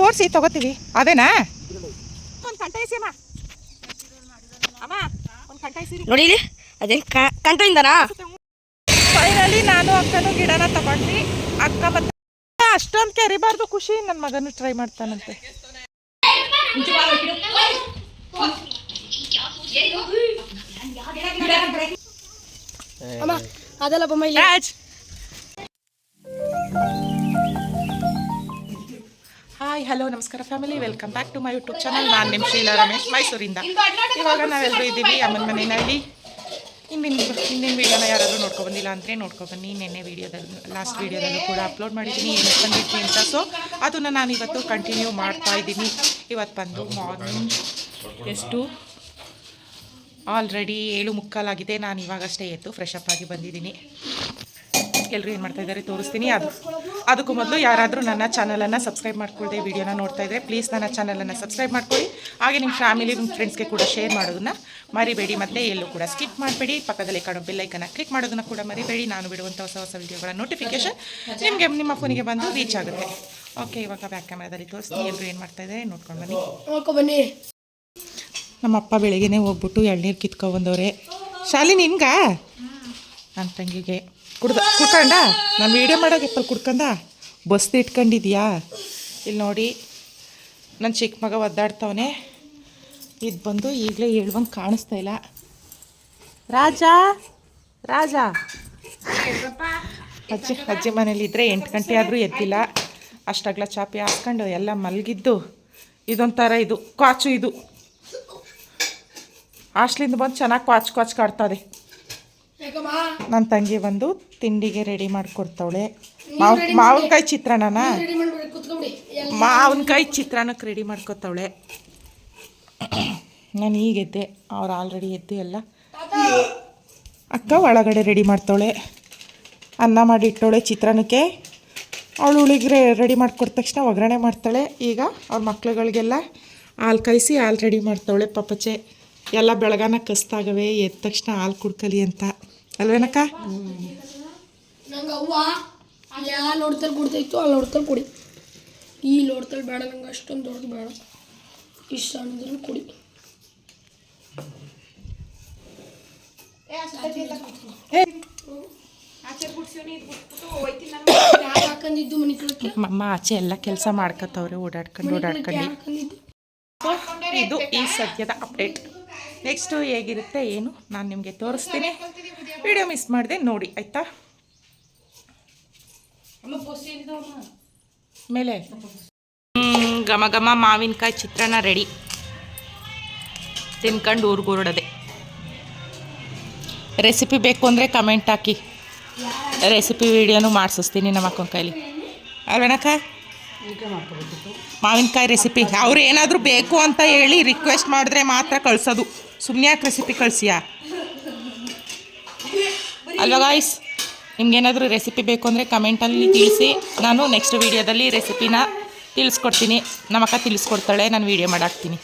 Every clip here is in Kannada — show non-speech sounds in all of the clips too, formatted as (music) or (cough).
ತೋರಿಸಿ ತಗೋತೀವಿ. ಅದೇನಾ? ಒಂದು ಕಂಟ ಅಮ್ಮ. ಅಮ್ಮ ಒಂದು ಕಂಟ ನೋಡಿ ಅದೇ ಅದೇ ಕಂಟದಿಂದನಾ ಫೈನಲಿ ನಾನು ಅಕ್ಕನು ಗಿಡನ ತಗೊಂಡ್ವಿ. ಅಕ್ಕ ಮತ್ತೆ ಅಷ್ಟೊಂದು ಕೆರಿಬಾರ್ದು ಖುಷಿ ನನ್ನ ಮಗನು ಟ್ರೈ ಮಾಡ್ತಾನಂತೆ. ಅಮ್ಮ ಅದೆಲ್ಲ ಬೊಮ್ಮ ಹಾಯ್ ಹಲೋ ನಮಸ್ಕಾರ family welcome back to my YouTube channel ನಾನು ನಿಮ್ಮ ಶೀಲಾ ರಮೇಶ್, ಮೈಸೂರಿಂದ. ಇವಾಗ ನಾವೆಲ್ಲರೂ ಇದ್ದೀವಿ ಅಮ್ಮನ ಮನೆಯಲ್ಲಿ. ಹಿಂದಿನ ಹಿಂದಿನ ವೀಡಿಯೋನ ಯಾರಾದರೂ ನೋಡ್ಕೊಬಂದಿಲ್ಲ ಅಂದರೆ ನೋಡ್ಕೊಬನ್ನಿ. ನಿನ್ನೆ ವೀಡಿಯೋದಲ್ಲಿ ಲಾಸ್ಟ್ ವೀಡಿಯೋದಲ್ಲೂ ಕೂಡ ಅಪ್ಲೋಡ್ ಮಾಡಿದ್ದೀನಿ. ಏನು ಬಂದಿದ್ವಿ ಅಂತ. ಸೊ ಅದನ್ನು ನಾನು ಇವತ್ತು ಕಂಟಿನ್ಯೂ ಮಾಡ್ತಾ ಇದ್ದೀನಿ. ಇವತ್ತು ಬಂದು ಮಾರ್ನಿಂಗ್ ಎಷ್ಟು? ಆಲ್ರೆಡಿ ಏಳು ಮುಕ್ಕಾಲಾಗಿದೆ. ನಾನು ಇವಾಗಷ್ಟೇ ಎದ್ದು ಫ್ರೆಶ್ ಅಪ್ ಬಂದಿದ್ದೀನಿ. ಎಲ್ಲರೂ ಏನು ಮಾಡ್ತಾ ಇದ್ದಾರೆ ತೋರಿಸ್ತೀನಿ. ಅದು ಅದಕ್ಕೂ ಮೊದಲು ಯಾರಾದರೂ ನನ್ನ ಚಾನಲನ್ನು ಸಬ್ಸ್ಕ್ರೈಬ್ ಮಾಡ್ಕೊಳ್ಳದೆ ವಿಡಿಯೋನ ನೋಡ್ತಾ ಇದ್ದರೆ ಪ್ಲೀಸ್ ನನ್ನ ಚಾನಲನ್ನು ಸಬ್ಸ್ಕ್ರೈಬ್ ಮಾಡ್ಕೊಳ್ಳಿ ಹಾಗೆ ನಿಮ್ಮ ಫ್ಯಾಮಿಲಿ ನಿಮ್ಮ ಫ್ರೆಂಡ್ಸ್ಗೆ ಕೂಡ ಶೇರ್ ಮಾಡೋದನ್ನ ಮರಿಬೇಡಿ. ಮತ್ತು ಎಲ್ಲೂ ಕೂಡ ಸ್ಕಿಪ್ ಮಾಡಬೇಡಿ. ಪಕ್ಕದಲ್ಲಿ ಕಾಣೋ ಬೆಲ್ಲೈಕನ್ನು ಕ್ಲಿಕ್ ಮಾಡೋದನ್ನು ಕೂಡ ಮರಿಬೇಡಿ. ನಾನು ಬಿಡುವಂಥ ಹೊಸ ಹೊಸ ವಿಡಿಯೋಗಳ ನೋಟಿಫಿಕೇಶನ್ ನಿಮಗೆ ನಿಮ್ಮ ಫೋನಿಗೆ ಬಂದು ರೀಚ್ ಆಗುತ್ತೆ. ಓಕೆ ಇವಾಗ ಬ್ಯಾಕ್ ಕ್ಯಾಮ್ರಾದಲ್ಲಿ ತೋರಿಸ್ತೀನಿ. ಎಲ್ಲರೂ ಏನು ಮಾಡ್ತಾ ಇದ್ದಾರೆ ನೋಡ್ಕೊಂಡು ಬನ್ನಿ. ಬನ್ನಿ. ನಮ್ಮ ಅಪ್ಪ ಬೆಳಗ್ಗೆನೇ ಹೋಗ್ಬಿಟ್ಟು ಎಳ್ನೀರು ಕಿತ್ಕೊಬಂದವ್ರೆ ಶಾಲಿ ನಿನ್ಗ ನನ್ನ ತಂಗಿಗೆ. ಕುಡ್ದ ಕುಡ್ಕಂಡ? ನಾನು ವೀಡಿಯೋ ಮಾಡೋಕೆ ಎಪ್ಪಲ್ ಕುಡ್ಕಂದ? ಬಸ್ ಇಟ್ಕೊಂಡಿದ್ಯಾ? ಇಲ್ಲಿ ನೋಡಿ ನನ್ನ ಚಿಕ್ಕ ಮಗ ಒದ್ದಾಡ್ತವನೆ. ಇದು ಬಂದು ಈಗಲೇ ಹೇಳ್ಬಂಗೆ ಕಾಣಿಸ್ತಾ ಇಲ್ಲ. ರಾಜ? ರಾಜ? ಅಜ್ಜಿ ಅಜ್ಜಿ ಮನೇಲಿದ್ದರೆ ಎಂಟು ಗಂಟೆ ಆದರೂ ಎದ್ದಿಲ್ಲ. ಅಷ್ಟಾಗ್ಲ ಚಾಪಿ ಹಾಕ್ಕೊಂಡು ಎಲ್ಲ ಮಲಗಿದ್ದು. ಇದೊಂಥರ ಇದು, ಕ್ವಾಚು ಇದು. ಆಸ್ಟ್ಲಿಂದ ಬಂದು ಚೆನ್ನಾಗಿ ಕ್ವಾಚ್ ಕ್ವಾಚ್ ಕಾಡ್ತದೆ. ನನ್ನ ತಂಗಿ ಬಂದು ತಿಂಡಿಗೆ ರೆಡಿ ಮಾಡಿಕೊಡ್ತಾವಳೆ. ಮಾವ್ ಮಾವಿನಕಾಯಿ ಚಿತ್ರಾನ್ನನ? ಕುತ್ಕೊಂಬಿಡಿ. ಮಾವಿನಕಾಯಿ ಚಿತ್ರಾನ್ನಕ್ಕೆ ರೆಡಿ ಮಾಡ್ಕೊತಾವಳೆ. ನಾನು ಈಗ ಎದ್ದೆ ಅವ್ರು ಆಲ್ರೆಡಿ ಎದ್ದು ಎಲ್ಲ. ಅಕ್ಕ ಒಳಗಡೆ ರೆಡಿ ಮಾಡ್ತಾವಳೆ. ಅನ್ನ ಮಾಡಿ ಇಟ್ಟವಳೆ ಚಿತ್ರಾನ್ನಕ್ಕೆ. ಅವಳು ಉಳಿಗ್ರೆ ರೆಡಿ ಮಾಡಿಕೊಟ್ಟ ತಕ್ಷಣ ಒಗ್ಗರಣೆ ಮಾಡ್ತಾಳೆ. ಈಗ ಅವ್ರ ಮಕ್ಳುಗಳಿಗೆಲ್ಲ ಹಾಲು ಕಾಯಿಸಿ ಹಾಲು ರೆಡಿ ಮಾಡ್ತಾವಳೆ ಪಪ್ಪಚೆ ಎಲ್ಲ ಬೆಳಗಾನ ಕಸ್ತಾಗವೆ ಎದ್ದ ತಕ್ಷಣ ಹಾಲು ಕುಡ್ಕಲಿ ಅಂತ. ಅಲ್ವೇನಕ್ಕ? ನಂಗೆ ಅವ್ವ ಅಲ್ಲಿ ಆ ಲೋಡ್ತಲ್ಲಿ ಕುಡ್ತೈತು ಆ ನೋಡ್ತಾರೆ ಕುಡಿ. ಈ ಲೋಡ್ತಲ್ಲಿ ಬೇಡ ನಂಗೆ ಅಷ್ಟೊಂದು ದೊಡ್ಡದು ಬೇಡ. ಇಷ್ಟು ಸಣ್ಣದ್ರಲ್ಲಿ ಕುಡಿ. ಮಮ್ಮ ಆಚೆ ಎಲ್ಲ ಕೆಲಸ ಮಾಡ್ಕತ್ತವ್ರೆ ಓಡಾಡ್ಕೊಂಡು ಓಡಾಡ್ಕೊಂಡು. ಇದು ಈ ಸದ್ಯದ ಅಪ್ಡೇಟ್. ನೆಕ್ಸ್ಟು ಹೇಗಿರುತ್ತೆ ಏನು? ನಾನು ನಿಮಗೆ ತೋರಿಸ್ತೀನಿ. ವಿಡಿಯೋ ಮಿಸ್ ಮಾಡಿದೆ ನೋಡಿ ಆಯಿತಾ? ಮೇಲೆ. ಘಮ ಘಮ ಮಾವಿನಕಾಯಿ ಚಿತ್ರಾನ್ನ ರೆಡಿ. ತಿನ್ಕೊಂಡು ಊರಿಗೆ ಹೊರಡದೆ ರೆಸಿಪಿ ಬೇಕು ಅಂದರೆ ಕಮೆಂಟ್ ಹಾಕಿ. ರೆಸಿಪಿ ವಿಡಿಯೋನು ಮಾಡಿಸ್ತೀನಿ ನಮ್ಮ ಅಕ್ಕನ ಕೈಲಿ. ಅಲ್ವಣಕ್ಕ ಮಾವಿನಕಾಯಿ ರೆಸಿಪಿ. ಅವ್ರು ಏನಾದರೂ ಬೇಕು ಅಂತ ಹೇಳಿ ರಿಕ್ವೆಸ್ಟ್ ಮಾಡಿದ್ರೆ ಮಾತ್ರ ಕಳಿಸೋದು. ಸುಮ್ಮನೆ ಯಾಕೆ ರೆಸಿಪಿ ಕಳಿಸಿಯಾ? ಅಲ್ವಾ ಗಾಯ್ಸ್ ನಿಮ್ಗೇನಾದರೂ ರೆಸಿಪಿ ಬೇಕು ಅಂದರೆ ಕಮೆಂಟಲ್ಲಿ ತಿಳಿಸಿ. ನಾನು ನೆಕ್ಸ್ಟ್ ವೀಡಿಯೋದಲ್ಲಿ ರೆಸಿಪಿನ ತಿಳಿಸ್ಕೊಡ್ತೀನಿ. ನಮ್ಮಕ್ಕ ತಿಳಿಸ್ಕೊಡ್ತಾಳೆ, ನಾನು ವೀಡಿಯೋ ಮಾಡಾಕ್ತೀನಿ.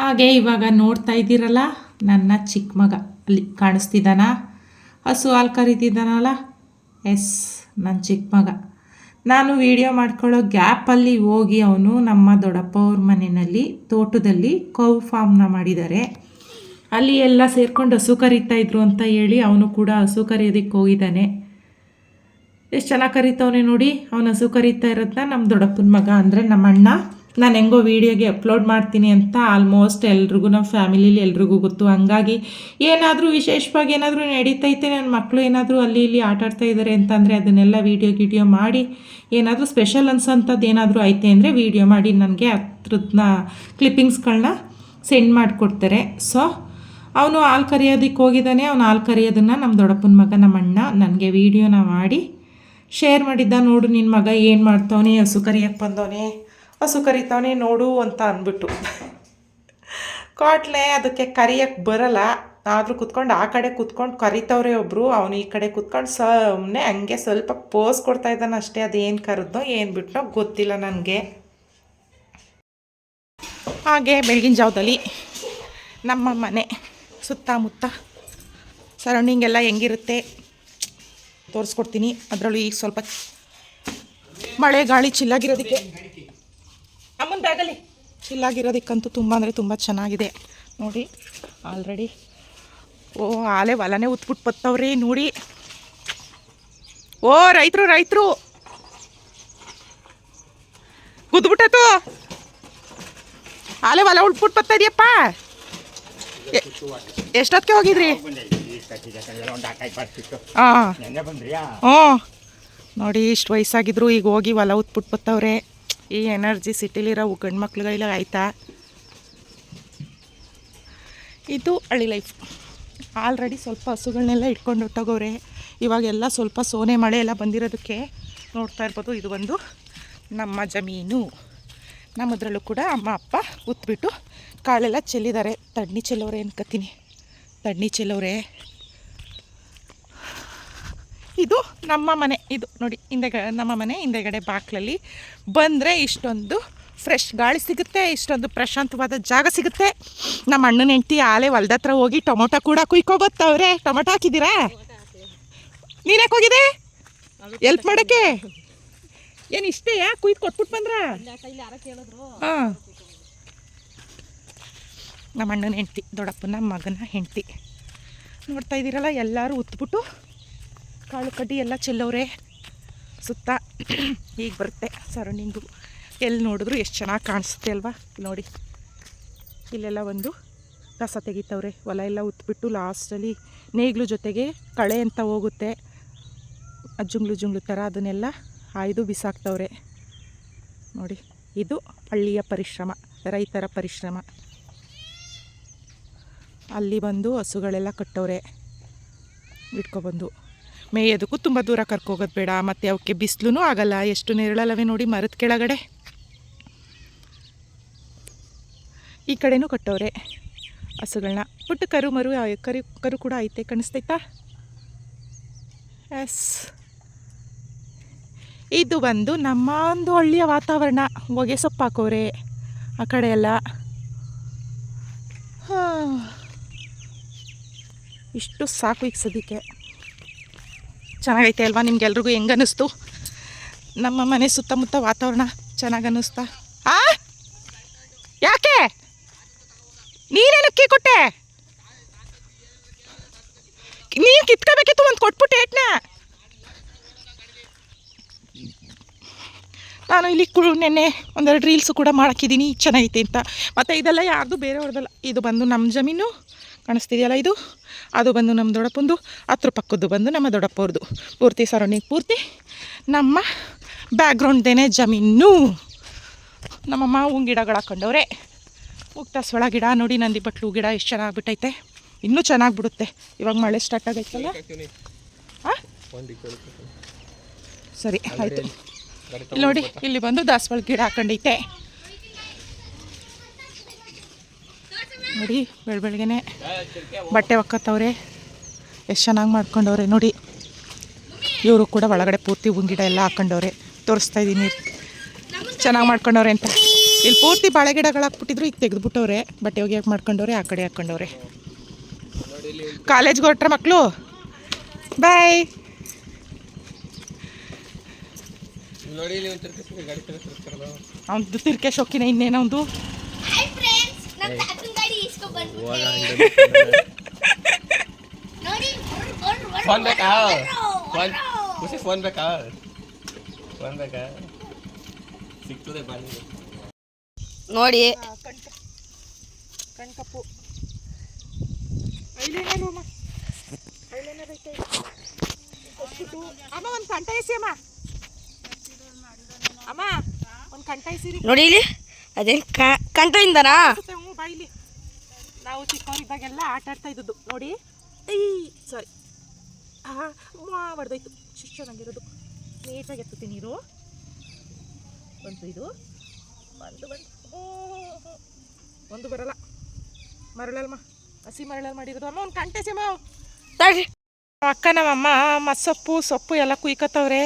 ಹಾಗೆ ಇವಾಗ ನೋಡ್ತಾ ಇದ್ದೀರಲ್ಲ, ನನ್ನ ಚಿಕ್ಕ ಮಗ. ಅಲ್ಲಿ ಕಾಣಿಸ್ತಿದ್ದಾನ? ಹಸು ಹಾಲು ಕರೀತಿದ್ದಾನಲ್ಲ? ಎಸ್ ನನ್ನ ಚಿಕ್ಕ ಮಗ. ನಾನು ವಿಡಿಯೋ ಮಾಡ್ಕೊಳ್ಳೋ ಗ್ಯಾಪಲ್ಲಿ ಹೋಗಿ ಅವನು ನಮ್ಮ ದೊಡ್ಡಪ್ಪ ಅವ್ರ ಮನೆಯಲ್ಲಿ, ತೋಟದಲ್ಲಿ ಕೌ ಫಾರ್ಮ್ನ ಮಾಡಿದ್ದಾರೆ. ಅಲ್ಲಿ ಎಲ್ಲ ಸೇರ್ಕೊಂಡು ಹಸು ಕರೀತಾ ಇದ್ರು ಅಂತ ಹೇಳಿ ಅವನು ಕೂಡ ಹಸು ಕರೆಯೋದಕ್ಕೆ ಹೋಗಿದ್ದಾನೆ. ಎಷ್ಟು ಚೆನ್ನಾಗಿ ಕರೀತವನೆ ನೋಡಿ, ಅವನು ಹಸು ಕರೀತಾ ಇರೋದನ್ನ ನಮ್ಮ ದೊಡ್ಡಪ್ಪನ ಮಗ ಅಂದರೆ ನಮ್ಮ ಅಣ್ಣ ನಾನು ಹೆಂಗೋ ವೀಡಿಯೋಗೆ ಅಪ್ಲೋಡ್ ಮಾಡ್ತೀನಿ ಅಂತ ಆಲ್ಮೋಸ್ಟ್ ಎಲ್ರಿಗೂ ನಮ್ಮ ಫ್ಯಾಮಿಲಿಲಿ ಎಲ್ರಿಗೂ ಗೊತ್ತು. ಹಂಗಾಗಿ ಏನಾದರೂ ವಿಶೇಷವಾಗಿ ಏನಾದರೂ ನಡೀತೈತೆ ನನ್ನ ಮಕ್ಕಳು ಏನಾದರೂ ಅಲ್ಲಿ ಇಲ್ಲಿ ಆಟಾಡ್ತಾ ಇದ್ದಾರೆ ಅಂತಂದರೆ ಅದನ್ನೆಲ್ಲ ವೀಡಿಯೋ ಗಿಡಿಯೋ ಮಾಡಿ, ಏನಾದರೂ ಸ್ಪೆಷಲ್ ಅನ್ಸೋಂಥದ್ದು ಏನಾದರೂ ಐತೆ ಅಂದರೆ ವೀಡಿಯೋ ಮಾಡಿ, ನನಗೆ ಹತ್ರದನ್ನ ಕ್ಲಿಪ್ಪಿಂಗ್ಸ್ಗಳನ್ನ ಸೆಂಡ್ ಮಾಡಿಕೊಡ್ತಾರೆ. ಸೊ ಅವನು ಹಾಲು ಕರೆಯೋದಕ್ಕೆ ಹೋಗಿದ್ದಾನೆ ಅವನು ಹಾಲು ಕರೆಯೋದನ್ನು ನಮ್ಮ ದೊಡ್ಡಪ್ಪನ ಮಗ ನಮ್ಮ ಅಣ್ಣ ನನಗೆ ವೀಡಿಯೋನ ಮಾಡಿ ಶೇರ್ ಮಾಡಿದ್ದ. ನೋಡು ನಿನ್ನ ಮಗ ಏನು ಮಾಡ್ತವನೇ, ಹಸು ಕರಿಯಕ್ಕೆ ಬಂದವನೆ. ಹಸು ಕರಿತಾವನೆ ನೋಡು ಅಂತ ಅಂದ್ಬಿಟ್ಟು. ಕಾಟ್ಲೆ ಅದಕ್ಕೆ ಕರಿಯಕ್ಕೆ ಬರಲ್ಲ. ಆದರೂ ಕುತ್ಕೊಂಡು ಆ ಕಡೆ ಕುತ್ಕೊಂಡು ಕರಿತವ್ರೆ ಒಬ್ಬರು ಅವನು ಈ ಕಡೆ ಕುತ್ಕೊಂಡು ಸುಮ್ಮನೆ ಹಂಗೆ ಸ್ವಲ್ಪ ಪೋಸ್ ಕೊಡ್ತಾ ಇದ್ದಾನೆ ಅಷ್ಟೇ, ಅದೇನು ಕರೆದ್ನೋ ಏನು ಬಿಟ್ಟನೋ ಗೊತ್ತಿಲ್ಲ ನನಗೆ. ಹಾಗೆ ಬೆಳಗಿನ ಜಾವದಲ್ಲಿ ನಮ್ಮ ಮನೆ ಸುತ್ತಮುತ್ತ ಸರೌಂಡಿಂಗ್ ಎಲ್ಲ ಹೆಂಗಿರುತ್ತೆ ತೋರಿಸ್ಕೊಡ್ತೀನಿ. ಅದರಲ್ಲೂ ಈಗ ಸ್ವಲ್ಪ ಮಳೆ ಗಾಳಿ ಚಿಲ್ಲಾಗಿರೋದಕ್ಕೆ ಅಮ್ಮನ ಬ್ಯಾಗಲ್ಲಿ. ಚಿಲ್ಲಾಗಿರೋದಕ್ಕಂತೂ ತುಂಬ ಅಂದರೆ ತುಂಬ ಚೆನ್ನಾಗಿದೆ. ನೋಡಿ ಆಲ್ರೆಡಿ ಓ ಆಲೆ ಹೊಲನೇ ಉತ್ಬಿಟ್ಟು ಬತ್ತವ್ರಿ ನೋಡಿ. ಓ ರೈತರು ರೈತರು. ಗುದ್ಬಿಟ್ಟತು ಆಲೆ ಹೊಲ ಉಟ್ಬಿಟ್ಟು ಬರ್ತಾ ಇದೆಯಪ್ಪ? ಎಷ್ಟೊತ್ತಿಗೆ ಹೋಗಿದ್ರಿ? ಹಾಂ ಹ್ಞೂ. ನೋಡಿ ಇಷ್ಟು ವಯಸ್ಸಾಗಿದ್ರು ಈಗ ಹೋಗಿ ಹೊಲ ಉತ್ಬಿಟ್ಟು ಬತ್ತವ್ರೆ. ಈ ಎನರ್ಜಿ ಸಿಟಿಲಿರೋ ಗಂಡು ಮಕ್ಳುಗಳಿಲ್ಲ ಆಯ್ತಾ? ಇದು ಹಳ್ಳಿ ಲೈಫ್ ಆಲ್ರೆಡಿ ಸ್ವಲ್ಪ ಹಸುಗಳನ್ನೆಲ್ಲ ಇಟ್ಕೊಂಡು ಹೊಟ್ಟೋಗವ್ರೆ ಇವಾಗೆಲ್ಲ ಸ್ವಲ್ಪ ಸೋನೆ ಮಳೆ ಎಲ್ಲ ಬಂದಿರೋದಕ್ಕೆ ನೋಡ್ತಾ ಇರ್ಬೋದು. ಇದು ಒಂದು ನಮ್ಮ ಜಮೀನು. ನಮ್ಮದ್ರಲ್ಲೂ ಕೂಡ ಅಮ್ಮ, ಅಪ್ಪ ಉತ್ಬಿಟ್ಟು ಕಾಳೆಲ್ಲ ಚೆಲ್ಲಿದ್ದಾರೆ. ತಣ್ಣಿ ಚೆಲ್ಲೋರೆ ಅನ್ಕೋತೀನಿ ತಣ್ಣಿ ಚೆಲ್ಲೋರೆ. ಇದು ನಮ್ಮ ಮನೆ, ಇದು ನೋಡಿ, ಹಿಂದೆಗ, ನಮ್ಮ ಮನೆ ಹಿಂದೆಗಡೆ ಬಾಕ್ಲಲ್ಲಿ. ಬಂದರೆ ಇಷ್ಟೊಂದು ಫ್ರೆಶ್ ಗಾಳಿ ಸಿಗುತ್ತೆ, ಇಷ್ಟೊಂದು ಪ್ರಶಾಂತವಾದ ಜಾಗ ಸಿಗುತ್ತೆ. ನಮ್ಮ ಅಣ್ಣನ ಹೆಂಡತಿ ಆಲೆ ಹೊಲ್ದ ಹತ್ರ ಹೋಗಿ ಟೊಮೊಟೊ ಕೂಡ ಕುಯ್ಕೊಬತ್ತವ್ರೆ ಟೊಮೊಟೊ ಹಾಕಿದ್ದೀರಾ? ನೀನ್ಯಾಕೆ ಹೋಗಿದೆ ಎಲ್ಪ್ ಮಾಡೋಕ್ಕೆ? ಏನು ಇಷ್ಟೇ ಯಾಕೆ ಕುಯ್ದು ಕೊಟ್ಬಿಟ್ಟು ಬಂದ್ರ? ಹಾಂ. ನಮ್ಮ ಅಣ್ಣನ ಹೆಂಡ್ತಿ, ದೊಡ್ಡಪ್ಪನ ಮಗನ ಹೆಂಡ್ತಿ. ನೋಡ್ತಾ ಇದ್ದೀರಲ್ಲ, ಎಲ್ಲರೂ ಉತ್ಬಿಟ್ಟು ಕಾಳು ಕಡ್ಡಿ ಎಲ್ಲ ಚೆಲ್ಲವ್ರೆ ಸುತ್ತ ಈಗ ಬರುತ್ತೆ ಸರೌಂಡಿಂಗು. ಎಲ್ಲಿ ನೋಡಿದ್ರು ಎಷ್ಟು ಚೆನ್ನಾಗಿ ಕಾಣಿಸುತ್ತೆ ಅಲ್ವಾ? ನೋಡಿ. ಇಲ್ಲೆಲ್ಲ ಒಂದು ಕಸ ತೆಗಿತವ್ರೆ. ಹೊಲ ಎಲ್ಲ ಉತ್ಬಿಟ್ಟು ಲಾಸ್ಟಲ್ಲಿ ನೇಗ್ಲು ಜೊತೆಗೆ ಕಳೆ ಅಂತ ಹೋಗುತ್ತೆ. ಜುಂಗ್ಲು ಜುಂಗ್ಲು ಥರ ಅದನ್ನೆಲ್ಲ ಆಯ್ದು ಬಿಸಾಕ್ತವ್ರೆ. ನೋಡಿ, ಇದು ಹಳ್ಳಿಯ ಪರಿಶ್ರಮ, ರೈತರ ಪರಿಶ್ರಮ. ಅಲ್ಲಿ ಬಂದು ಹಸುಗಳೆಲ್ಲ ಕಟ್ಟವ್ರೆ ಇಟ್ಕೊಬಂದು. ಮೇಯೋದಕ್ಕೂ ತುಂಬ ದೂರ ಕರ್ಕೋಗೋದು ಬೇಡ, ಮತ್ತು ಅವಕ್ಕೆ ಬಿಸಿಲೂ ಆಗಲ್ಲ. ಎಷ್ಟು ನೆರಳಲ್ಲವೇ ನೋಡಿ ಮರದ ಕೆಳಗಡೆ. ಈ ಕಡೆನೂ ಕಟ್ಟವ್ರೆ. ಹಸುಗಳನ್ನ ಪುಟ್ಟ ಕರು ಮರು ಕರು ಕರು ಕೂಡ ಐತೆ, ಕಾಣಿಸ್ತೈತಾ? ಎಸ್. ಇದು ಬಂದು ನಮ್ಮ ಒಂದು ಹಳ್ಳಿಯ ವಾತಾವರಣ. ಹೊಗೆ ಸೊಪ್ಪು ಹಾಕೋರೆ ಆ ಕಡೆ ಎಲ್ಲ. ಇಷ್ಟು ಸಾಕು ಈಗ ಸದ್ಯಕ್ಕೆ. ಚೆನ್ನಾಗೈತೆ ಅಲ್ವಾ ನಿಮ್ಗೆಲ್ರಿಗೂ? ಹೆಂಗೆ ಅನ್ನಿಸ್ತು ನಮ್ಮ ಮನೆ ಸುತ್ತಮುತ್ತ ವಾತಾವರಣ ಚೆನ್ನಾಗಿ ಅನ್ನಿಸ್ತಾ ಆ? ಯಾಕೆ? ನೀನೇನಕ್ಕೆ ಕೊಟ್ಟೆ? ನೀನು ಕಿತ್ಕೋಬೇಕಿತ್ತು ಒಂದು ಕೊಟ್ಬಿಟ್ಟೆ ಏಟ್ನ? ನಾನು ಇಲ್ಲಿ ಕು ನೆನ್ನೆ ಒಂದೆರಡು ರೀಲ್ಸು ಕೂಡ ಮಾಡೋಕ್ಕಿದ್ದೀನಿ. ಚೆನ್ನಾಗೈತೆ ಅಂತ. ಮತ್ತು ಇದೆಲ್ಲ ಯಾರ್ದು? ಬೇರೆಯವ್ರದ್ದಲ್ಲ. ಇದು ಬಂದು ನಮ್ಮ ಜಮೀನು. ಕಾಣಿಸ್ತಿದೆಯಲ್ಲ ಇದು? ಅದು ಬಂದು ನಮ್ಮ ದೊಡ್ಡಪ್ಪಂದು ಹತ್ರ ಪಕ್ಕದ್ದು ಬಂದು ನಮ್ಮ ದೊಡ್ಡಪ್ಪವ್ರದ್ದು. ಪೂರ್ತಿ ಸರೌಂಡಿಂಗ್ ಪೂರ್ತಿ. ನಮ್ಮ ಬ್ಯಾಕ್ಗ್ರೌಂಡ್ದೇನೆ ಜಮೀನು. ನಮ್ಮಮ್ಮ ಮಾವಿನ ಗಿಡಗಳು ಹಾಕೊಂಡವ್ರೆ. ಸೊಳ ಗಿಡ ನೋಡಿ ನಂದಿ ಬಟ್ಲು ಗಿಡ ಎಷ್ಟು ಚೆನ್ನಾಗಿ ಬಿಟ್ಟೈತೆ ಇನ್ನೂ ಚೆನ್ನಾಗಿ ಬಿಡುತ್ತೆ ಇವಾಗ ಮಳೆ ಸ್ಟಾರ್ಟ್ ಆಗೈತಲ್ಲ? ಹಾಂ ಸರಿ ಆಯಿತು. ಇಲ್ಲಿ ನೋಡಿ ಇಲ್ಲಿ ಬಂದು ದಾಸವಾಳ ಗಿಡ ಹಾಕೊಂಡೈತೆ. ನೋಡಿ ಬೆಳ ಬೆಳಗ್ಗೆನೆ ಬಟ್ಟೆ ಒಕ್ಕತ್ತವ್ರೆ. ಎಷ್ಟು ಚೆನ್ನಾಗಿ ಮಾಡ್ಕೊಂಡವ್ರೆ ನೋಡಿ. ಇವರು ಕೂಡ ಒಳಗಡೆ ಪೂರ್ತಿ ಹೂವಿನ ಗಿಡ ಎಲ್ಲ ಹಾಕೊಂಡವ್ರೆ. ತೋರಿಸ್ತಾ ಇದ್ದೀನಿ. ಚೆನ್ನಾಗಿ ಮಾಡ್ಕೊಂಡವ್ರೆ ಅಂತ. ಇಲ್ಲಿ ಪೂರ್ತಿ ಬಾಳೆ ಗಿಡಗಳು ಹಾಕ್ಬಿಟ್ಟಿದ್ರು ಈಗ ತೆಗೆದುಬಿಟ್ಟವ್ರೆ. ಬಟ್ಟೆ ಒಗೆಯಕ್ಕೆ ಮಾಡ್ಕೊಂಡವ್ರೆ ಆ ಕಡೆ ಹಾಕ್ಕೊಂಡವ್ರೆ ಕಾಲೇಜ್ಗೆ ಹೊರಟ್ರೆ ಮಕ್ಕಳು ಬಾಯ್. ಅವ್ನದು ತಿರ್ಕೆ ಶೋಕಿನ ಇನ್ನೇನೋ ಬಂದ್ಬಿಟ್ಟೆ ನೋಡಿ. ಫೋನ್ ಬೇಕಾ ಫೋನ್ ಖುಷಿ ಫೋನ್ ಬೇಕಾ ಫೋನ್ ಬೇಕಾ ಸಿಗ್ತದೆ ಬನ್ನಿ ನೋಡಿ ಕಣ್ಕಪ್ಪು ಅಮ್ಮ ಅಮ್ಮ ಒಂದು ಕಂಟ ಎಸಿ ಅಮ್ಮ ಅಮ್ಮ ಒಂದು ಕಂಠ ಎಸಿರಿ ನೋಡಿ ಇಲ್ಲಿ. ಅದೇನ್ ಹ್ಞೂ ಬಾಯಿಲಿ ನಾವು ಚಿಕ್ಕವರಿದ್ದಾಗೆಲ್ಲ ಆಟ ಆಡ್ತಾ ಇದ್ದದ್ದು. ನೋಡಿ. ಐ ಸಾರಿ ಹಾಂ ಹೊಡೆದೋಯ್ತು ಶಿಷ್ಟು ಚೆನ್ನಾಗಿರೋದು ನೀಟಾಗಿ ಎತ್ತುತ್ತೆ ನೀರು. ಬಂತು ಇದು. ಬಂದು ಬಂದು. ಒಂದು ಬರಲ್ಲ. ಮರಳಲ್ಮ ಹಸಿ ಮರಳಲ್ ಮಾಡಿರೋದು ಅಮ್ಮ, ಒಂದು ಕಂಟೆ ಸಿಮ ತಡಿ. ಅಕ್ಕ, ನಮ್ಮಮ್ಮ, ಮಸ್ಸೊಪ್ಪು, ಸೊಪ್ಪು ಎಲ್ಲ ಕುಯ್ಕತ್ತವ್ರೆ.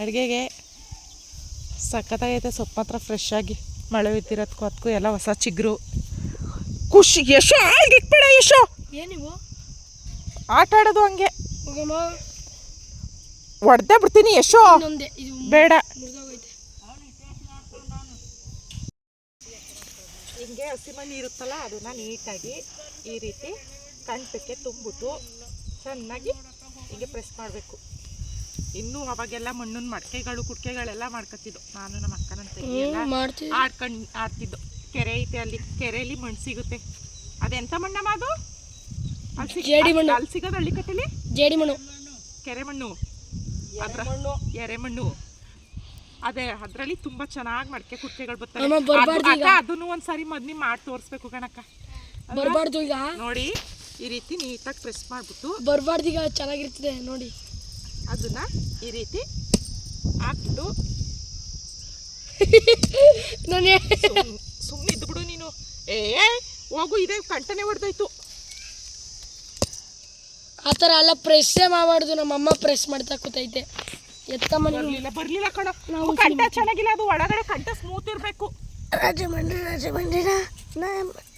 ಅಡುಗೆಗೆ ಸಖತ್ತಾಗೈತೆ, ಸೊಪ್ಪು ಮಾತ್ರ ಫ್ರೆಶ್ ಆಗಿ ಮಳೆ ಬಿದ್ದಿರೋದಕ್ಕೂ ಅದಕ್ಕೂ ಎಲ್ಲ ಹೊಸ ಚಿಗುರು. ಖುಷಿ. ಯಶೋ ಆಲ್ಗೆ ಇಕ್ಬೇಡ ಯಶೋ. ಏನಿವು? ಆಟ ಆಡೋದು ಹಂಗೆ. ಹೋಗಮ್ಮ. ಹೊಡೆದೇ ಬಿಡ್ತೀನಿ ಯಶೋ. ಇನ್ನೊಂದೇ. ಇದು ಬೇಡ. ಮುರಿದೋಗೈತೆ. ಹಿಂಗೆ ಹಸಿಮಣ್ಣು ಇರುತ್ತಲ್ಲ ಅದನ್ನು ನೀಟಾಗಿ ಈ ರೀತಿ ಕಂಟಕ್ಕೆ ತುಂಬಿಟ್ಟು ಚೆನ್ನಾಗಿ ಹೀಗೆ ಪ್ರೆಸ್ ಮಾಡಬೇಕು. ಇನ್ನೂ ಅವಾಗೆಲ್ಲ ಮಣ್ಣಿನ ಮಡಕೆಗಳು ಕುಡ್ಕೆಗಳೆಲ್ಲ ಮಾಡ್ಕೊತಿದ್ದು ನಾನು ನಮ್ಮ ಅಕ್ಕನಂತ ಆಡ್ಕೊಂಡು ಆಡ್ತಿದ್ದು. ಕೆರೆ ಐತೆ ಅಲ್ಲಿ ಕೆರೆಯಲ್ಲಿ ಮಣ್ಣು ಸಿಗುತ್ತೆ. ಅದೆಂತ ಮಣ್ಣಮ್ಮ ಅದು? ಅಲ್ಲಿ ಜೇಡಿ ಮಣ್ಣು. ಅಲ್ಲಿ ಸಿಗೋದು ಹಳ್ಳಿ ಕಟ್ಟೆಲಿ ಜೇಡಿ ಮಣ್ಣು. ಕೆರೆ ಮಣ್ಣು. ಅದ್ರ ಎರೆ ಮಣ್ಣು. ಅದೇ ಅದ್ರಲ್ಲಿ ತುಂಬಾ ಚೆನ್ನಾಗಿ ಮಡಕೆ ಕುರ್ಕೆಗಳು ಬರ್ತವೆ. ಅಮ್ಮ, ಬರ್ಬಾರ್ದು ಈಗ. ಅಕ್ಕ, ಅದನ್ನು ಒಂದ್ಸರಿ ಮದ್ನಿ ಮಾಡಿ ತೋರಿಸ್ಬೇಕು ಗಣಕ್ಕ ಬರಬಾರ್ದು ಈಗ. ನೋಡಿ ಈ ರೀತಿ ನೀಟಾಗಿ ಪ್ರೆಸ್ ಮಾಡ್ಬಿಟ್ಟು ಬರಬಾರ್ದು ಈಗ ಚೆನ್ನಾಗಿರ್ತದೆ ನೋಡಿ. ಅದನ್ನ ಈ ರೀತಿ ಹಾಕ್ಬಿಟ್ಟು (laughs) ನೀನು ಏ ಹೋಗು ಇದೆ ಕಂಟನೆ ಹೊಡೆದೋಯ್ತು. ಆ ಥರ ಎಲ್ಲ ಪ್ರೆಸ್ಸೇ ಮಾಡಬಾರ್ದು ನಮ್ಮ ಅಮ್ಮ ಪ್ರೆಸ್ ಮಾಡ್ತಾ ಕೂತೈತೆ. ಎತ್ತಮ್ಮ ನೀವು ಬರ್ಲಿಲ್ಲ ಬರ್ಲಿಲ್ಲ ಕಣ. ಕಂಠ ಚೆನ್ನಾಗಿಲ್ಲ ಅದು ಒಳಗಡೆ ಕಂಠ ಸ್ಮೂತ್ ಇರ್ಬೇಕು. ರಾಜಮಂಡ್ರಿ ರಾಜಮಂಡ್ರಿನ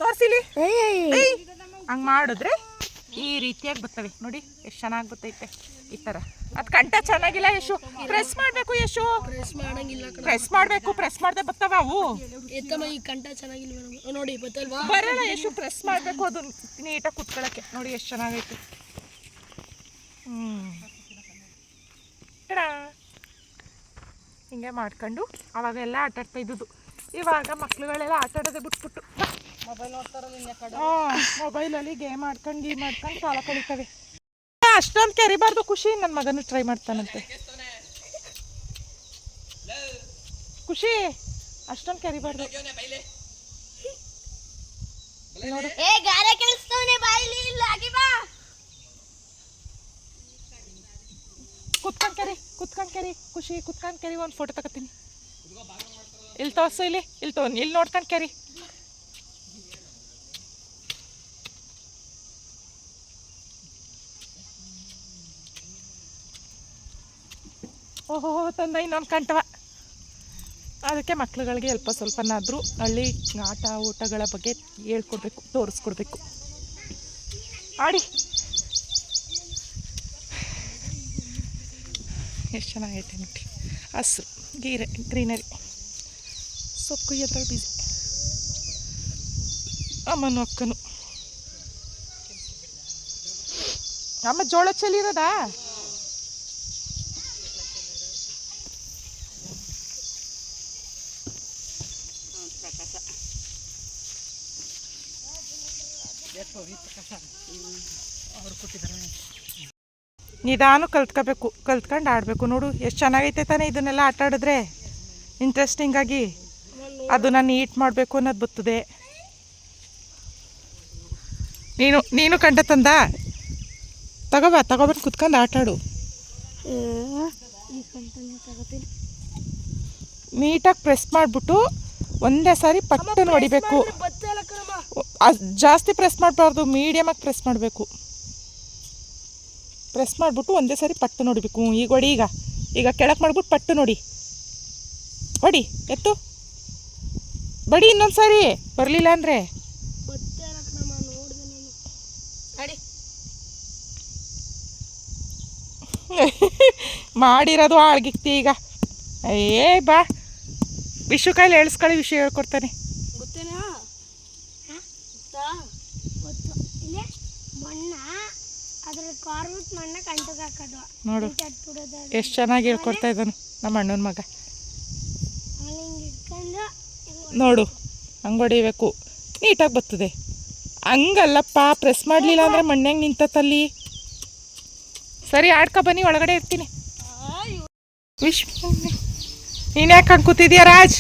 ತೋರಿಸಿಲಿ? ಹಂಗ್ ಮಾಡಿದ್ರೆ? ಈ ರೀತಿಯಾಗಿ ಬರ್ತವೆ. ನೋಡಿ ಎಷ್ಟು ಚೆನ್ನಾಗಿ ಬರ್ತೈತೆ ಈ ತರ ಅದು ಕಂಠ ಚೆನ್ನಾಗಿಲ್ಲ ಯಶು? ಪ್ರೆಸ್ ಮಾಡಬೇಕು ಯಶು? ಪ್ರೆಸ್ ಮಾಡಂಗಿಲ್ಲ ಪ್ರೆಸ್ ಮಾಡಬೇಕು ಪ್ರೆಸ್ ಮಾಡ್ದೆ ಬರ್ತವ ಅವು? ಈ ಕಂಠ ಚೆನ್ನಾಗಿಲ್ಲ ನೋಡಿ ಬರಲ್ಲ ಯಶು ಪ್ರೆಸ್ ಮಾಡಬೇಕು ಅದು ನೀಟಾಗಿ ಕುತ್ಕೊಳಕ್ಕೆ. ನೋಡಿ ಎಷ್ಟು ಚೆನ್ನಾಗೈತೆ. ಹ್ಞೂ. ಹಿಂಗೆ ಮಾಡ್ಕೊಂಡು ಅವಾಗೆಲ್ಲ ಆಟಾಡ್ತಾ ಇದ್ದುದು ಇವಾಗ ಮಕ್ಳುಗಳೆಲ್ಲ ಆಟಾಡೋದೇ ಬಿಟ್ಬಿಟ್ಟು ಮೊಬೈಲಲ್ಲಿ ಗೇಮ್ ಆಡ್ಕೊಂಡು ಗೇಮ್ ಆಡ್ಕೊಂಡು ಕಾಲ ಕಳೀತವೆ. ಅಷ್ಟೊಂದು ಕೆರಿಬಾರ್ದು ಖುಷಿ ನನ್ನ ಮಗನು ಟ್ರೈ ಮಾಡ್ತಾನಂತೆ. ಖುಷಿ ಅಷ್ಟೊಂದು ಕೆರಿಬಾರ್ದು. ನೋಡು. ಕುತ್ಕೊಂಡ್ ಕೆರಿ ಕುತ್ಕೊಂಡ್ ಕೆರಿ ಖುಷಿ ಕುತ್ಕೊಂಡ್ ಕೆರಿ ಒಂದು ಫೋಟೋ ತಗೋತೀನಿ. ಇಲ್ಲಿ ತೋರ್ಸು ಇಲ್ಲಿ ಇಲ್ಲಿ ತೋ ಇಲ್ಲಿ ನೋಡ್ಕೊಂಡ್ ಕೆರಿ. ಓಹೋ, ತಂದ ಇನ್ನೊಂದು ಕಂಠವ. ಅದಕ್ಕೆ ಮಕ್ಳುಗಳಿಗೆ ಅಲ್ಪ ಸ್ವಲ್ಪನಾದರೂ ಹಳ್ಳಿ ಆಟ, ಊಟಗಳ ಬಗ್ಗೆ ಹೇಳ್ಕೊಡ್ಬೇಕು, ತೋರಿಸ್ಕೊಡ್ಬೇಕು. ಆಡಿ. ಎಷ್ಟು ಚೆನ್ನಾಗೈತೆ ನೋಡಿ ಹಸ್ರು, ಗೀರೆ, ಗ್ರೀನರಿ. ಸೊಪ್ಪು ಕುಯ್ಯೋದ್ರಲ್ಲಿ ಬಿಸಿ ಅಮ್ಮನ, ಅಕ್ಕನು. ಅಮ್ಮ ಜೋಳ ಚೆಲ್ಲಿರೋದಾ ನಿಧಾನ ಕಲ್ತ್ಕೋಬೇಕು, ಕಲ್ತ್ಕೊಂಡು ಆಡಬೇಕು. ನೋಡು, ಎಷ್ಟು ಚೆನ್ನಾಗೈತೆ ತಾನೇ ಇದನ್ನೆಲ್ಲ ಆಟ ಆಡಿದ್ರೆ. ಇಂಟ್ರೆಸ್ಟಿಂಗಾಗಿ ಅದನ್ನು ನೀಟ್ ಮಾಡಬೇಕು ಅನ್ನೋದು ಬರ್ತದೆ. ನೀನು ನೀನು ಕಂಡ ತಂದ? ತಗೋಬಾ ತಗೊಬಂದು ಕುತ್ಕೊಂಡು ಆಟಾಡು ನೀಟಾಗಿ ಪ್ರೆಸ್ ಮಾಡಿಬಿಟ್ಟು ಒಂದೇ ಸಾರಿ ಪಟ್ಟನ್ನು ಹೊಡಿಬೇಕು ಬತ್ತೆ ಇಲ್ಲ ಕಣಮ್ಮ ಅದ್ ಜಾಸ್ತಿ ಪ್ರೆಸ್ ಮಾಡಬಾರ್ದು ಮೀಡಿಯಮಾಗಿ ಪ್ರೆಸ್ ಮಾಡಬೇಕು. ಪ್ರೆಸ್ ಮಾಡಿಬಿಟ್ಟು ಒಂದೇ ಸಾರಿ ಪಟ್ಟು ನೋಡಬೇಕು. ಈಗ ಹೊಡಿ ಈಗ. ಈಗ ಕೆಳಕ್ಕೆ ಮಾಡಿಬಿಟ್ಟು ಪಟ್ಟು ನೋಡಿ. ಹೊಡಿ, ಎತ್ತು. ಬಡಿ ಇನ್ನೊಂದು ಸಾರಿ ಬರಲಿಲ್ಲ ಅಂದರೆ. (laughs) ಮಾಡಿರೋದು ಆಳ್ಗಿಕ್ತಿ ಈಗ. ಏ, ಬಾ. ವಿಷು ಕೈಲಿ ಎಳ್ಸ್ಕೊಳ್ಳಿ ವಿಷಯ ಹೇಳ್ಕೊಡ್ತಾನೆ ಗೊತ್ತೇನಾ ಗೊತ್ತು ಇಲ್ಲೇ ಮಣ್ಣ ಅದ್ರ ಕಾರ್ಬಿಟ್ ಮಣ್ಣ ಕಂಟಕ್ಕೆ ಹಾಕೋದು. ನೋಡು. ಎಷ್ಟು ಚೆನ್ನಾಗಿ ಹೇಳ್ಕೊಡ್ತಾ ಇದ್ದಾನು? ನಮ್ಮ ಅಣ್ಣನ ಮಗ. ನೋಡು ಹಂಗೆ ಹೊಡಿಬೇಕು ನೀಟಾಗಿ ಬರ್ತದೆ. ಹಂಗಲ್ಲಪ್ಪ ಪ್ರೆಸ್ ಮಾಡಲಿಲ್ಲ ಅಂದರೆ ಮಣ್ಣಾಗ ನಿಂತತ್ತಲ್ಲಿ ಸರಿ ಆಡ್ಕೊ ಬನ್ನಿ ಒಳಗಡೆ ಇರ್ತೀನಿ. ವಿಶ್ ನೀನು ಯಾಕೆ ಹಂಗೆ ಕೂತಿದ್ಯಾ ರಾಜ್?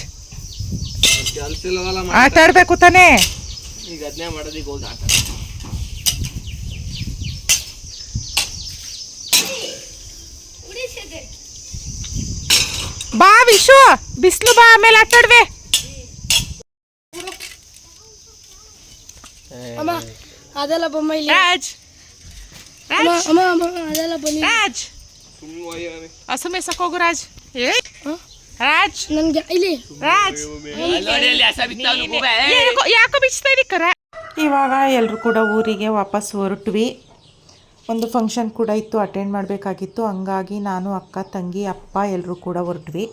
ಕೆಲ್ಸ ಇಲ್ಲವಲ್ಲ ಆಟ ಆಡ್ಬೇಕು ತಾನೇ? ಈಗ ಅದನ್ನೇ ಮಾಡೋದೀಗ ಹೋಗಿ ಆಟ ಬಾ ವಿಶು ಬಿಸಿಲು ಬಾ ಆಮೇಲೆ ಆಟ ಆಡ್ವೆ ಅಮ್ಮ ಅದೆಲ್ಲ ಬೊಮ್ಮ ಇಲ್ಲಿ ರಾಜ್ ಅಮ್ಮ ಅಮ್ಮ ಅಮ್ಮ ಅದೆಲ್ಲ ಬನ್ನಿ ರಾಜ್ ಹಸು ಮೇಸಕ್ ಹೋಗು ರಾಜ್ ಏ? ರಾಜ್ ನನ್ಗೆ ಇಲ್ಲಿ ರಾಜ್ ಯಾಕೋ ಯಾಕೋ ಬಿಚ್ತಾ ಇದೀ ಕರ ಇವಾಗ ಎಲ್ಲರೂ ಕೂಡ ಊರಿಗೆ ವಾಪಸ್ ಹೊರಟ್ವಿ ಒಂದು ಫಂಕ್ಷನ್ ಕೂಡ ಇತ್ತು ಅಟೆಂಡ್ ಮಾಡಬೇಕಾಗಿತ್ತು. ಹಂಗಾಗಿ ನಾನು, ಅಕ್ಕ, ತಂಗಿ, ಅಪ್ಪ ಎಲ್ಲರೂ ಕೂಡ ಹೊರಟ್ವಿ.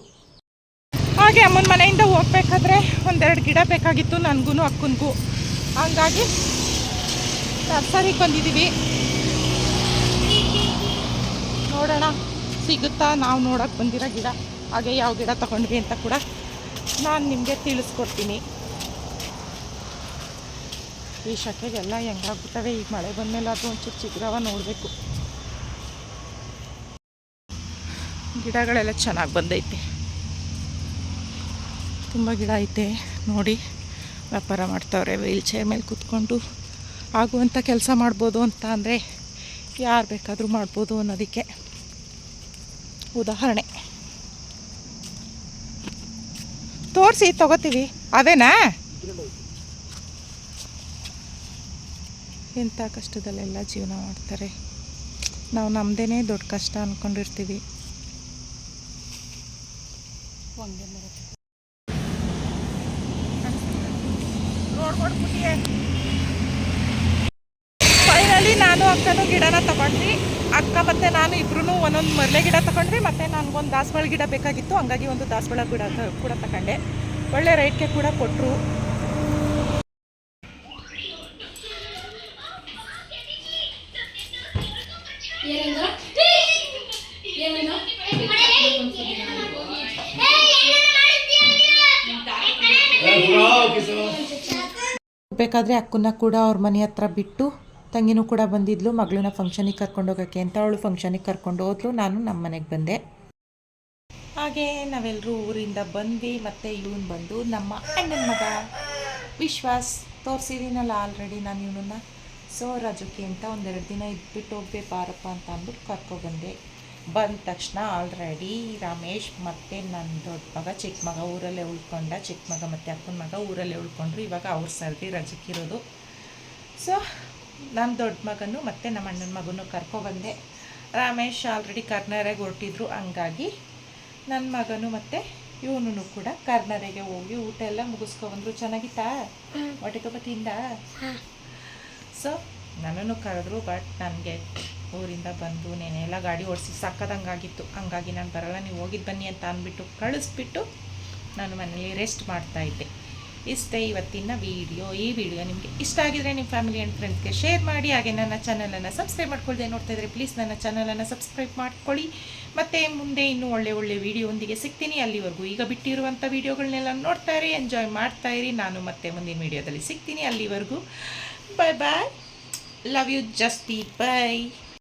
ಹಾಗೆ ಅಮ್ಮನ ಮನೆಯಿಂದ ಹೋಗ್ಬೇಕಾದ್ರೆ ಒಂದೆರಡು ಗಿಡ ಬೇಕಾಗಿತ್ತು ನನಗೂ ಅಕ್ಕನಿಗೂ. ಹಂಗಾಗಿ ನರ್ಸರಿಗೆ ಬಂದಿದ್ದೀವಿ. ನೋಡೋಣ, ಸಿಗುತ್ತಾ? ನಾವು ನೋಡೋಕೆ ಬಂದಿರೋ ಗಿಡ. ಹಾಗೆ ಯಾವ ಗಿಡ ತಗೊಂಡ್ವಿ ಅಂತ ಕೂಡ ನಾನು ನಿಮಗೆ ತಿಳಿಸ್ಕೊಡ್ತೀನಿ. ಈ ಶಕೆಗೆಲ್ಲ ಹೆಂಗಾಗ್ಬಿಟ್ಟವೆ? ಈಗ ಮಳೆ ಬಂದಮೇಲೆ ಅದು ಒಂಚೂರು ಚಿಗ್ರವ ನೋಡಬೇಕು. ಗಿಡಗಳೆಲ್ಲ ಚೆನ್ನಾಗಿ ಬಂದೈತೆ. ತುಂಬ ಗಿಡ ಐತೆ. ನೋಡಿ, ವ್ಯಾಪಾರ ಮಾಡ್ತಾವ್ರೆ, ವೀಲ್ ಚೇರ್ ಮೇಲೆ ಕೂತ್ಕೊಂಡು ಆಗುವಂಥ ಕೆಲಸ ಮಾಡ್ಬೋದು ಅಂತ ಅಂದರೆ ಯಾರು ಬೇಕಾದರೂ ಮಾಡ್ಬೋದು ಅನ್ನೋದಕ್ಕೆ ಉದಾಹರಣೆ. ತೋರಿಸಿ, ತಗೋತೀವಿ. ಅವೇನಾ ಎಂಥ ಕಷ್ಟದಲ್ಲೆಲ್ಲ ಜೀವನ ಮಾಡ್ತಾರೆ. ನಾವು ನಮ್ಮದೇ ದೊಡ್ಡ ಕಷ್ಟ ಅಂದ್ಕೊಂಡಿರ್ತೀವಿ ಫೈನಲಿ ನಾನು ಅಕ್ಕನೂ ಗಿಡನ ತಗೊಂಡ್ವಿ. ಅಕ್ಕ ಮತ್ತು ನಾನು ಇಬ್ರು ಒಂದೊಂದು ಮರಳೆ ಗಿಡ ತಗೊಂಡ್ವಿ. ಮತ್ತೆ ನನಗೊಂದು ದಾಸವಾಳ ಗಿಡ ಬೇಕಾಗಿತ್ತು. ಹಂಗಾಗಿ ಒಂದು ದಾಸವಾಳ ಗಿಡ ಕೂಡ ತಗೊಂಡೆ. ಒಳ್ಳೆ ರೈಟ್ಗೆ ಕೂಡ ಕೊಟ್ಟರು ಬೇಕಾದರೆ ಅಕ್ಕನ್ನ ಕೂಡ ಅವ್ರ ಮನೆ ಹತ್ರ ಬಿಟ್ಟು ತಂಗಿನೂ ಕೂಡ ಬಂದಿದ್ಲು, ಮಗಳನ್ನ ಫಂಕ್ಷನಿಗೆ ಕರ್ಕೊಂಡು ಹೋಗೋಕ್ಕೆ ಅಂತ ಅವಳು ಫಂಕ್ಷನಿಗೆ ಕರ್ಕೊಂಡು ಹೋದ್ಲು, ನಾನು ನಮ್ಮ ಮನೆಗೆ ಬಂದೆ. ಹಾಗೆ ನಾವೆಲ್ಲರೂ ಊರಿಂದ ಬಂದ್ವಿ, ಮತ್ತು ಇವನು ಬಂದು ನಮ್ಮ ಅಣ್ಣನ ಮಗ ವಿಶ್ವಾಸ್ ತೋರಿಸಿದ್ದೀನಲ್ಲ ಆಲ್ರೆಡಿ ನಾನು ಇವನನ್ನ. ಸೋ ರಜಕ್ಕೆ ಅಂತ ಒಂದೆರಡು ದಿನ ಇದ್ಬಿಟ್ಟು ಹೋಗ್ಬೇ ಬಾರಪ್ಪ ಅಂತ ಅಂದ್ಬಿಟ್ಟು ಕರ್ಕೊಬಂದೆ ಬಂದ ತಕ್ಷಣ ಆಲ್ರೆಡಿ ರಮೇಶ್ ಮತ್ತು ನನ್ನ ದೊಡ್ಡ ಮಗ ಚಿಕ್ಕ ಮಗ ಊರಲ್ಲೇ ಉಳ್ಕೊಂಡ ಚಿಕ್ಕ ಮಗ ಮತ್ತು ಅಪ್ಪನ ಮಗ ಊರಲ್ಲೇ ಉಳ್ಕೊಂಡ್ರು. ಇವಾಗ ಅವ್ರ ಸರ್ದಿ ರಜಕ್ಕಿರೋದು ಸೊ ನನ್ನ ದೊಡ್ಡ ಮಗನು ಮತ್ತು ನಮ್ಮ ಅಣ್ಣನ ಮಗನೂ ಕರ್ಕೊಬಂದೆ ರಮೇಶ್ ಆಲ್ರೆಡಿ ಕರ್ನಾರೆಗೆ ಹೊರಟಿದ್ರು. ಹಂಗಾಗಿ ನನ್ನ ಮಗನು ಮತ್ತು ಇವನು ಕೂಡ ಕರ್ನಾರೆಗೆ ಹೋಗಿ ಊಟ ಎಲ್ಲ ಮುಗಿಸ್ಕೊಬಂದ್ರು ಚೆನ್ನಾಗಿತ್ತಾ? ಹೊಟ್ಟೆ ತುಂಬ ತಿಂದ? ಸೊ ನನ್ನನ್ನು ಕರೆದ್ರು ಬಟ್ ನನಗೆ ಊರಿಂದ ಬಂದು ನೆನೆಲ್ಲ ಗಾಡಿ ಓಡಿಸಿ ಸಾಕದಂಗಾಗಿತ್ತು. ಹಂಗಾಗಿ ನಾನು ಬರಲ್ಲ, ನೀವು ಹೋಗಿದ್ದು ಬನ್ನಿ ಅಂತ ಅಂದ್ಬಿಟ್ಟು ಕಳಿಸ್ಬಿಟ್ಟು ನಾನು ಮನೇಲಿ ರೆಸ್ಟ್ ಮಾಡ್ತಾ ಇದ್ದೆ. ಇಷ್ಟೇ ಇವತ್ತಿನ ವಿಡಿಯೋ ಈ ವಿಡಿಯೋ ನಿಮಗೆ ಇಷ್ಟ ಆಗಿದ್ರೆ ನಿಮ್ಮ ಫ್ಯಾಮಿಲಿ ಆ್ಯಂಡ್ ಫ್ರೆಂಡ್ಸ್ಗೆ ಶೇರ್ ಮಾಡಿ, ಹಾಗೆ ನನ್ನ ಚಾನಲನ್ನು ಸಬ್ಸ್ಕ್ರೈಬ್ ಮಾಡ್ಕೊಳ್ದೆ ನೋಡ್ತಾ ಇದ್ರೆ ಪ್ಲೀಸ್ ನನ್ನ ಚಾನಲನ್ನು ಸಬ್ಸ್ಕ್ರೈಬ್ ಮಾಡ್ಕೊಳ್ಳಿ. ಮತ್ತು ಮುಂದೆ ಇನ್ನೂ ಒಳ್ಳೆ ಒಳ್ಳೆ ವಿಡಿಯೋಂದಿಗೆ ಸಿಗ್ತೀನಿ. ಅಲ್ಲಿವರೆಗೂ ಈಗ ಬಿಟ್ಟಿರುವಂಥ ವೀಡಿಯೋಗಳನ್ನೆಲ್ಲ ನೋಡ್ತಾ ಇರಿ ಎಂಜಾಯ್ ಮಾಡ್ತಾ ಇರಿ. ನಾನು ಮತ್ತೆ ಮುಂದಿನ ವೀಡಿಯೋದಲ್ಲಿ ಸಿಗ್ತೀನಿ. ಅಲ್ಲಿವರೆಗೂ ಬಾಯ್ ಬಾಯ್ ಲವ್ ಯು ಜಸ್ಟಿ ಬಾಯ್